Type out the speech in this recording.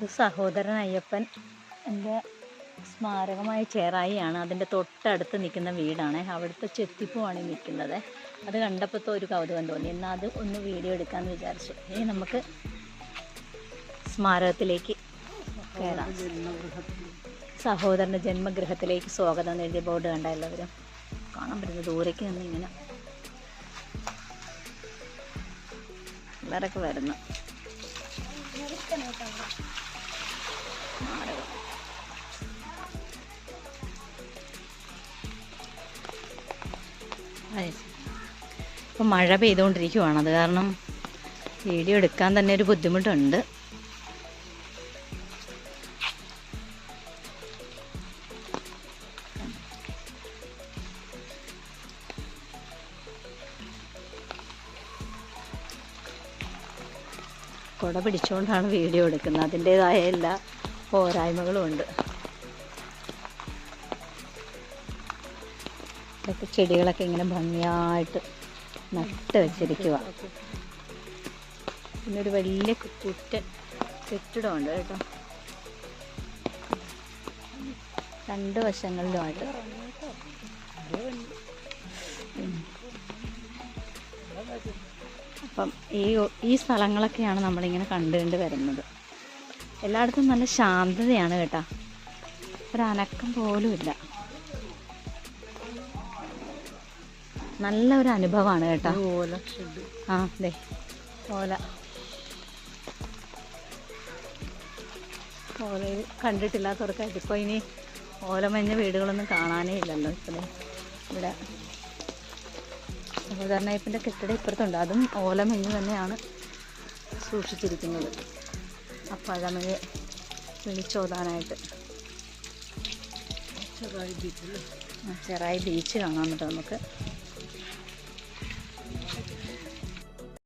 ഇത് സഹോദരൻ അയ്യപ്പൻ എന്റെ സ്മാരകമായ ചേറായിയാണ് അതിന്റെ തൊട്ടടുത്ത് നിൽക്കുന്ന വീടാണ്. അവിടുത്തെ ചെത്തിപ്പുമാണ് നിൽക്കുന്നത്. അത് കണ്ടപ്പോഴത്തെ ഒരു കൗതുകം തോന്നി. എന്നാൽ അത് ഒന്ന് വീഡിയോ എടുക്കാമെന്ന് വിചാരിച്ചു. ഇനി നമുക്ക് സ്മാരകത്തിലേക്ക് കയറാം സഹോദരന്റെ ജന്മഗൃഹത്തിലേക്ക് സ്വാഗതം എന്ന് എഴുതിയ ബോർഡ് കണ്ട എല്ലാവരും കാണാൻ പറ്റുന്നത് ദൂരേക്ക് നിന്ന് ഇങ്ങനെ എല്ലാവരൊക്കെ വരുന്നു. ഇപ്പം മഴ പെയ്തുകൊണ്ടിരിക്കുവാണ്. അത് കാരണം വീഡിയോ എടുക്കാൻ തന്നെ ഒരു ബുദ്ധിമുട്ടുണ്ട്. കുട പിടിച്ചുകൊണ്ടാണ് വീഡിയോ എടുക്കുന്നത്. അതിന്റേതായ എല്ലാ പോരായ്മകളും ഉണ്ട് ഇതൊക്കെ ചെടികളൊക്കെ ഇങ്ങനെ ഭംഗിയായിട്ട് നട്ട് വെച്ചിരിക്കുക പിന്നെ ഒരു വലിയ കുറ്റൻ കെട്ടിടമുണ്ട് കേട്ടോ. രണ്ട് വശങ്ങളിലുമായിട്ട്. അപ്പം ഈ ഈ സ്ഥലങ്ങളൊക്കെയാണ് നമ്മളിങ്ങനെ കണ്ടുകൊണ്ട് വരുന്നത്. എല്ലായിടത്തും നല്ല ശാന്തതയാണ് കേട്ടോ. ഒരനക്കം പോലുമില്ല. പോലും ഇല്ല നല്ല ഒരു അനുഭവമാണ് കേട്ടോ. ഓല ആ അതെ ഓല. ഓല കണ്ടിട്ടില്ലാത്തവർക്കായിട്ട് ഇപ്പോൾ ഇനി ഓലമഞ്ഞ വീടുകളൊന്നും കാണാനേ ഇല്ലല്ലോ ഇപ്പം ഇവിടെ സഹോദരനയപ്പിന്റെ കെട്ടിടം ഇപ്പുറത്തുണ്ട്. അതും ഓലമഞ്ഞ് തന്നെയാണ് സൂക്ഷിച്ചിരിക്കുന്നത്. ആ പഴമയെ വിളിച്ചോതാനായിട്ട് ചെറായി ബീച്ച് കാണാൻ പറ്റും നമുക്ക്.